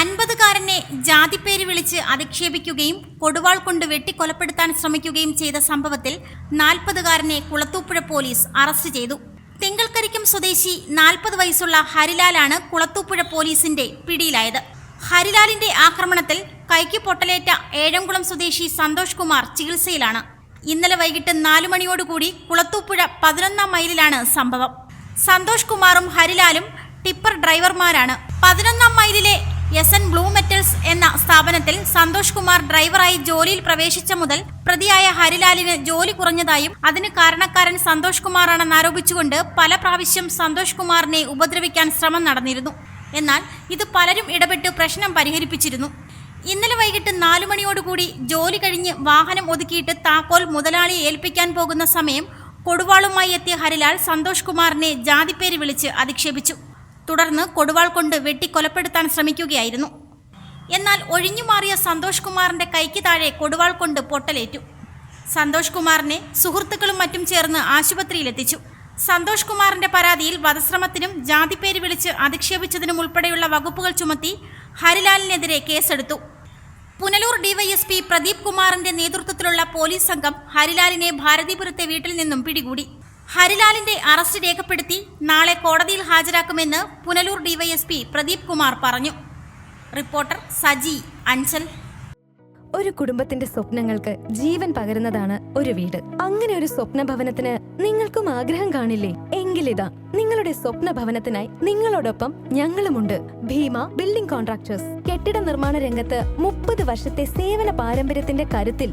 അൻപതുകാരനെ ജാതിപ്പേര് വിളിച്ച് അധിക്ഷേപിക്കുകയും കൊടുവാൾ കൊണ്ട് വെട്ടിക്കൊലപ്പെടുത്താൻ ശ്രമിക്കുകയും ചെയ്ത സംഭവത്തിൽ നാൽപ്പതുകാരനെ കുളത്തൂപ്പുഴ പോലീസ് അറസ്റ്റ് ചെയ്തു. തിങ്കൾക്കരിക്കും സ്വദേശി നാൽപ്പത് വയസ്സുള്ള ഹരിലാലാണ് കുളത്തൂപ്പുഴ പോലീസിന്റെ പിടിയിലായത്. ഹരിലാലിന്റെ ആക്രമണത്തിൽ കൈക്ക് പൊട്ടലേറ്റ ഏഴംകുളം സ്വദേശി സന്തോഷ് കുമാർ ചികിത്സയിലാണ്. ഇന്നലെ വൈകിട്ട് നാലു മണിയോടുകൂടി കുളത്തൂപ്പുഴ പതിനൊന്നാം മൈലിലാണ് സംഭവം. സന്തോഷ് കുമാറും ഹരിലാലും ടിപ്പർ ഡ്രൈവർമാരാണ്. പതിനൊന്നാം മൈലിലെ എസ് എൻ ബ്ലൂ മെറ്റൽസ് എന്ന സ്ഥാപനത്തിൽ സന്തോഷ് കുമാർ ഡ്രൈവറായി ജോലിയിൽ പ്രവേശിച്ച മുതൽ പ്രതിയായ ഹരിലാലിന് ജോലി കുറഞ്ഞതായും അതിന് കാരണക്കാരൻ സന്തോഷ് കുമാറാണെന്ന് ആരോപിച്ചുകൊണ്ട് പല പ്രാവശ്യം സന്തോഷ് കുമാറിനെ ഉപദ്രവിക്കാൻ ശ്രമം നടന്നിരുന്നു. എന്നാൽ ഇത് പലരും ഇടപെട്ട് പ്രശ്നം പരിഹരിപ്പിച്ചിരുന്നു. ഇന്നലെ വൈകിട്ട് നാലു മണിയോടുകൂടി ജോലി കഴിഞ്ഞ് വാഹനം ഒതുക്കിയിട്ട് താക്കോൽ മുതലാളിയെ ഏൽപ്പിക്കാൻ പോകുന്ന സമയം കൊടുവാളുമായി എത്തിയ ഹരിലാൽ സന്തോഷ് കുമാറിനെ ജാതിപ്പേര് വിളിച്ച് അധിക്ഷേപിച്ചു. തുടർന്ന് കൊടുവാൾ കൊണ്ട് വെട്ടി കൊലപ്പെടുത്താൻ ശ്രമിക്കുകയായിരുന്നു. എന്നാൽ ഒഴിഞ്ഞുമാറിയ സന്തോഷ് കുമാറിന്റെ കൈക്ക് താഴെ കൊടുവാൾ കൊണ്ട് പൊട്ടലേറ്റു. സന്തോഷ് കുമാറിനെ സുഹൃത്തുക്കളും മറ്റും ചേർന്ന് ആശുപത്രിയിലെത്തിച്ചു. സന്തോഷ് കുമാറിന്റെ പരാതിയിൽ വധശ്രമത്തിനും ജാതിപ്പേര് വിളിച്ച് അധിക്ഷേപിച്ചതിനും ഉൾപ്പെടെയുള്ള വകുപ്പുകൾ ചുമത്തി ഹരിലാലിനെതിരെ കേസെടുത്തു. പുനലൂർ ഡിവൈഎസ്പി പ്രദീപ് കുമാറിന്റെ നേതൃത്വത്തിലുള്ള പോലീസ് സംഘം ഹരിലാലിനെ ഭാരതീപുരത്തെ വീട്ടിൽ നിന്നും പിടികൂടി. ഹരിലാലിന്റെ അറസ്റ്റ് രേഖപ്പെടുത്തി നാളെ കോടതിയിൽ ഹാജരാക്കുമെന്ന് പുനലൂർ ഡിവൈഎസ്പി പ്രദീപ് കുമാർ പറഞ്ഞു. റിപ്പോർട്ടർ സജി അഞ്ചൽ ഒരു കുടുംബത്തിന്റെ സ്വപ്നങ്ങൾക്ക് ജീവൻ പകരുന്നതാണ് ഒരു വീട്. അങ്ങനെ ഒരു സ്വപ്ന ഭവനത്തിന് നിങ്ങൾക്കും ആഗ്രഹം കാണില്ലേ? എങ്കിലിതാ നിങ്ങളുടെ സ്വപ്ന ഭവനത്തിനായി നിങ്ങളോടൊപ്പം ഞങ്ങളുമുണ്ട്. Bhima building contractors. കെട്ടിട നിർമ്മാണ രംഗത്ത് മുപ്പത് വർഷത്തെ സേവന പാരമ്പര്യത്തിന്റെ കരുത്തിൽ